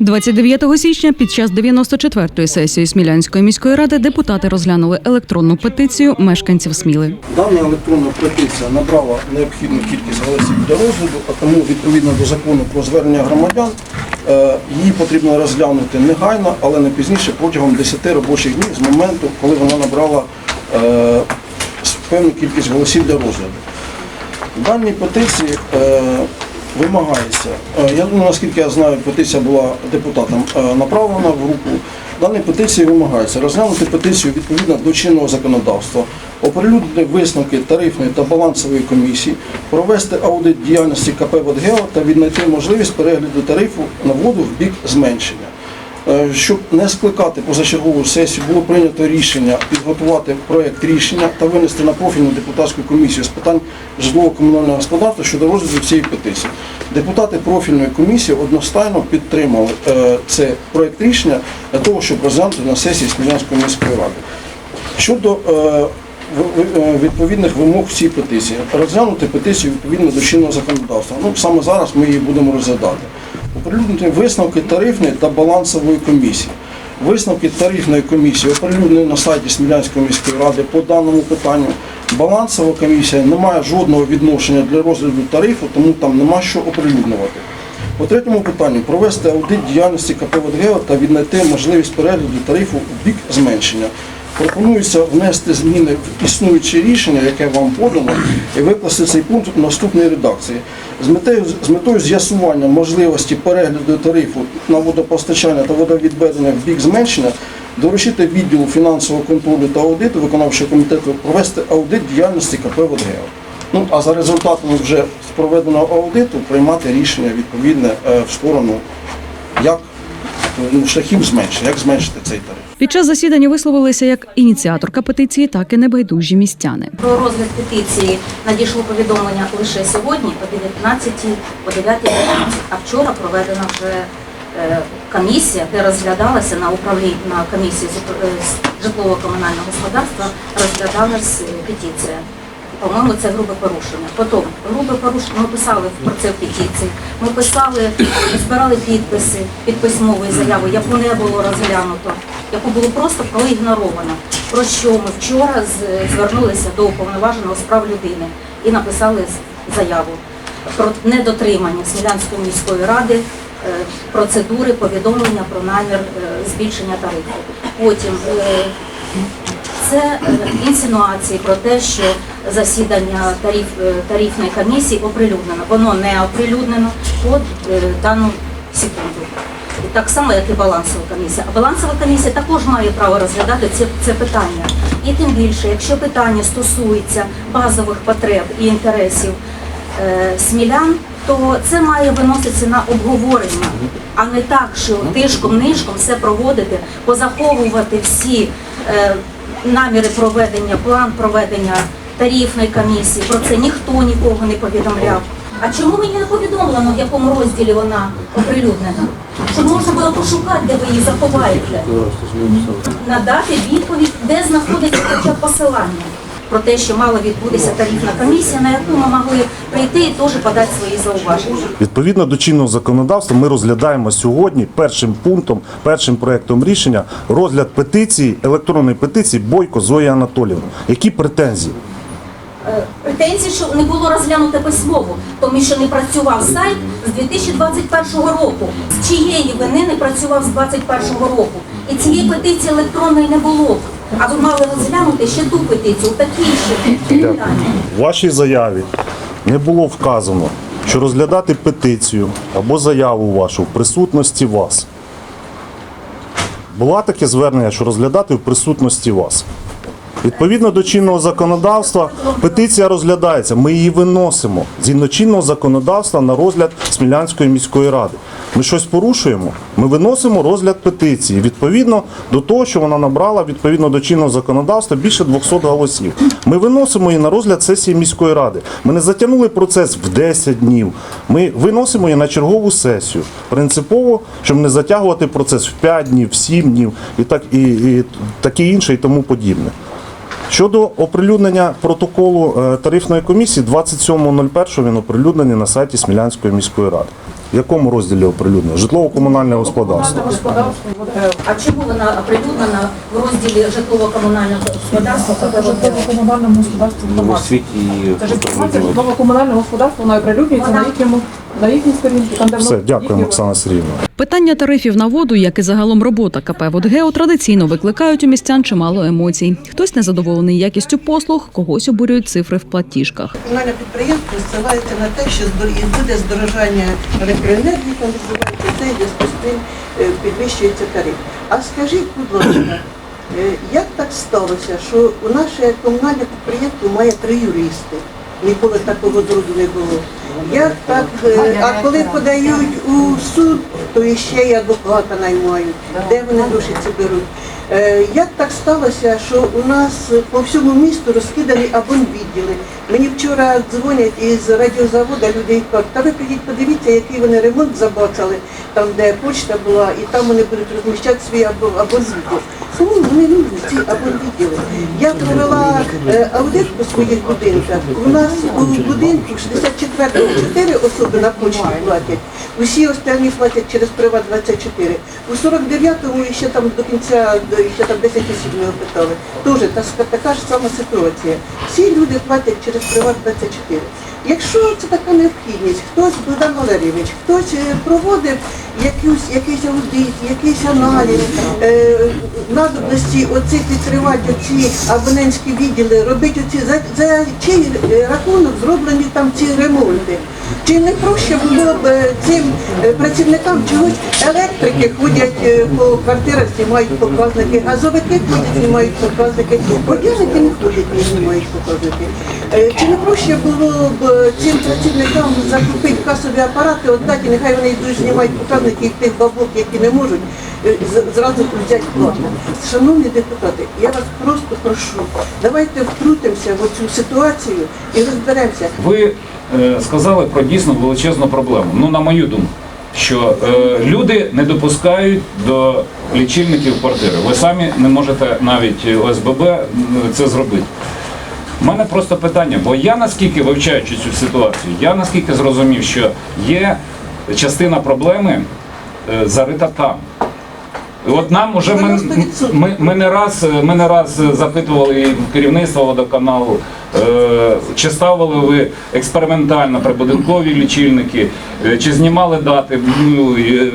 29 січня під час 94-ї сесії Смілянської міської ради депутати розглянули електронну петицію мешканців Сміли. Дана електронна петиція набрала необхідну кількість голосів для розгляду, а тому відповідно до закону про звернення громадян е, її потрібно розглянути негайно, але не пізніше протягом 10 робочих днів з моменту, коли вона набрала е, певну кількість голосів для розгляду. В даній петиції е, вимагається, е, я думаю, наскільки я знаю, петиція була депутатам е, направлена в групу. Дані петиції вимагається розглянути петицію відповідно до чинного законодавства, оприлюднити висновки тарифної та балансової комісії, провести аудит діяльності КП «Водгео» та віднайти можливість перегляду тарифу на воду в бік зменшення. Е, Щоб не скликати позачергову сесію, було прийнято рішення підготувати проєкт рішення та винести на профільну депутатську комісію з питань житлово-комунального господарства щодо розгляду цієї петиції. Депутати профільної комісії одностайно підтримали е, цей проєкт рішення для того, щоб розглянути на сесії Смілянської міської ради. Щодо е, відповідних вимог в цій петиції, розглянути петицію відповідно до чинного законодавства. Ну, саме зараз ми її будемо розглядати. Оприлюднити висновки тарифної та балансової комісії. Висновки тарифної комісії оприлюднені на сайті Смілянської міської ради по даному питанню. Балансова комісія не має жодного відношення для розгляду тарифу, тому там нема що оприлюднювати. По третьому питанню провести аудит діяльності КП «Водгео» та віднайти можливість перегляду тарифу в бік зменшення. Пропонується внести зміни в існуюче рішення, яке вам подано, і викласти цей пункт в наступній редакції. З метою, з метою з'ясування можливості перегляду тарифу на водопостачання та водовідведення в бік зменшення доручити відділу фінансового контролю та аудиту виконавчого комітету провести аудит діяльності КП «Водгео». Ну, а за результатами вже проведеного аудиту приймати рішення відповідне е, в сторону як ну, шляхів зменшення, як зменшити цей тариф. Під час засідання висловилися як ініціаторка петиції, так і небайдужі містяни. Про розгляд петиції надійшло повідомлення лише сьогодні по 19, по 9.15, а вчора проведена вже е, комісія, де розглядалася на управлінні на комісії е, житлово-комунального господарства, розглядалась е, петиція. По-моєму, це грубе порушення. Потім грубе порушення. Ми писали про це в петиції. Ми писали, збирали підписи під письмовою заявою, яку не було розглянуто, яку було просто проігноровано. Про що ми вчора звернулися до уповноваженого з прав людини і написали заяву про недотримання Смілянської міської ради е, процедури повідомлення про намір е, збільшення тарифу. Потім е, це інсинуації про те, що засідання тариф, тарифної комісії оприлюднено. Воно не оприлюднено по дану секунду. Так само, як і балансова комісія. А балансова комісія також має право розглядати це, це питання. І тим більше, якщо питання стосується базових потреб і інтересів е, смілян, то це має виноситися на обговорення, а не так, що тишком-нишком все проводити, позаховувати всі е, наміри проведення, план проведення тарифної комісії. Про це ніхто нікого не повідомляв. А чому мені не повідомлено, в якому розділі вона оприлюднена? Щоб можна було пошукати, де ви її заховаєте. Надати відповідь, де знаходиться хоча б посилання про те, що мала відбутися тарифна комісія, на яку ми могли прийти і теж подати свої зауваження. Відповідно до чинного законодавства, ми розглядаємо сьогодні першим пунктом, першим проектом рішення розгляд петиції, електронної петиції Бойко Зої Анатоліївни. Які претензії? Претензії, що не було розглянуто письмово, тому що не працював сайт з 2021 року. З чиєї вини не працював з 2021 року. І цієї петиції електронної не було. А ви мали розглянути ще ту петицію, такі ще питання. В вашій заяві не було вказано, що розглядати петицію або заяву вашу в присутності вас. Була таке звернення, що розглядати в присутності вас. Відповідно до чинного законодавства, петиція розглядається. Ми її виносимо згідно чинного законодавства на розгляд Смілянської міської ради. Ми щось порушуємо. Ми виносимо розгляд петиції відповідно до того, що вона набрала відповідно до чинного законодавства більше 200 голосів. Ми виносимо її на розгляд сесії міської ради. Ми не затягнули процес в 10 днів. Ми виносимо її на чергову сесію. Принципово, щоб не затягувати процес в 5 днів, в 7 днів і так і, і таке інше, і тому подібне. Щодо оприлюднення протоколу е, тарифної комісії, 27.01 він оприлюднений на сайті Смілянської міської ради. В якому розділі оприлюднено? Житлово-комунальне господарство. Господарство А чому вона оприлюднена в розділі житлово-комунального господарства? Житлово-комунальному господарству інформація житлово-комунальне господарство, вона оприлюднюється на їхньому на їхній сторінці. Там де Все, дякуємо, їхні- Оксана Сергіївна. Питання тарифів на воду, як і загалом робота КП «Водгео» традиційно викликають у містян чимало емоцій. Хтось незадоволений якістю послуг, когось обурюють цифри в платіжках. Комунальне підприємство ссилається на те, що здор- і буде здорожання електроенергії, там відбувається це, і в зв'язку з тим е, підвищується тариф. А скажіть, будь ласка, е, як так сталося, що у наше комунальне підприємство має три юристи? Ніколи такого зроду не було. Я так, е, а коли подають у суд, то іще й адвоката наймають. Де вони душі беруть? Е, Як так сталося, що у нас по всьому місту розкидані абонвідділи? Мені вчора дзвонять із радіозаводу, люди і кажуть, та ви підіть подивіться, який вони ремонт забацали, там де почта була, і там вони будуть розміщати свій або- абонвідділ. Кому вони нужні ці абонвідділи? Я провела е, аудит по своїх будинках. У нас у будинку 64-го 4 особи на почті платять. Усі останні платять через Приват 24. У 49-му ще там до кінця до- ще там 10 осіб не опитали. Тоже та, така ж сама ситуація. Всі люди платять через Приват 24. Якщо це така необхідність, хтось Богдан Валерійович, хтось е, проводив якусь, якийсь аудит, якийсь аналіз е, надобності оцих відкривати ці абонентські відділи, робити оці за, за чий е, рахунок зроблені там ці ремонти. Чи не проще було б е, цим е, працівникам чогось електрики ходять е, по квартирах, знімають показники, газовики ходять, знімають показники, водяники не ходять, не знімають показники. Чи не проще було б цим працівникам закупити касові апарати, віддати, нехай вони йдуть знімають показники і тих бабок, які не можуть, зразу взяти плату. Шановні депутати, я вас просто прошу, давайте втрутимося в цю ситуацію і розберемося. Е, сказали про дійсно величезну проблему. Ну, на мою думку, що е, люди не допускають до лічильників квартири. Ви самі не можете навіть ОСББ це зробити. У мене просто питання, бо я наскільки вивчаючи цю ситуацію, я наскільки зрозумів, що є частина проблеми е, зарита там. От нам уже ми, ми, ми не раз ми не раз запитували керівництво водоканалу, е, чи ставили ви експериментально прибудинкові лічильники, е, чи знімали дати, ну, е,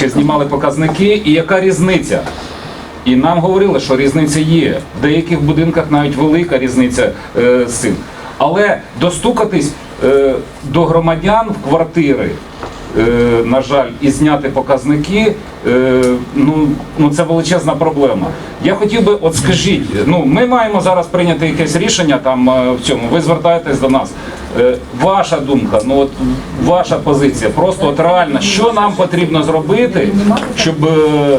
чи знімали показники, і яка різниця? І нам говорили, що різниця є. В деяких будинках навіть велика різниця е, з цим. Але достукатись е, до громадян в квартири, е, на жаль, і зняти показники, е, ну, ну це величезна проблема. Я хотів би, от скажіть, ну ми маємо зараз прийняти якесь рішення там е, в цьому. Ви звертаєтесь до нас. Е, ваша думка, ну от ваша позиція, просто от реально, що нам потрібно зробити, щоб е,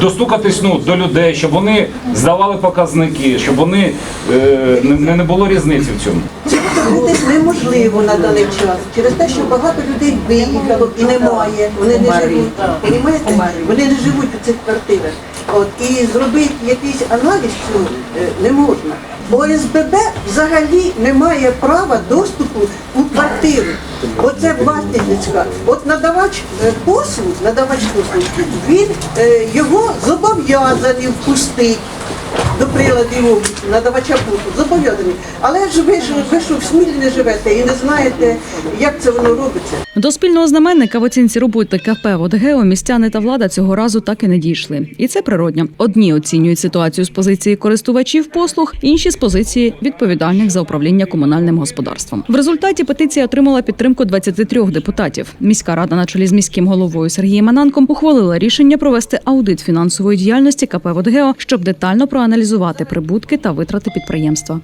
достукатись ну, до людей, щоб вони здавали показники, щоб вони е, не було різниці в цьому. Це неможливо на даний час через те, що багато людей виїхало і немає. Вони не живуть. Понімаєте? Вони не живуть у цих квартирах. От і зробити якийсь аналіз цього е, не можна. ОСББ взагалі не має права доступу у квартиру. Оце власницька. От надавач е, послуг, надавач послуг, він е, його зобов'язаний впустити до приладів надавача послуг, зобов'язані. Але ж ви ж ви що в Смілі не живете і не знаєте, як це воно робиться. До спільного знаменника в оцінці роботи КП «Водгео» містяни та влада цього разу так і не дійшли. І це природньо. Одні оцінюють ситуацію з позиції користувачів послуг, інші з позиції відповідальних за управління комунальним господарством. В результаті петиція отримала підтримку 23 депутатів. Міська рада на чолі з міським головою Сергієм Ананком ухвалила рішення провести аудит фінансової діяльності КП «Водгео», щоб детально проаналізувати прибутки та витрати підприємства.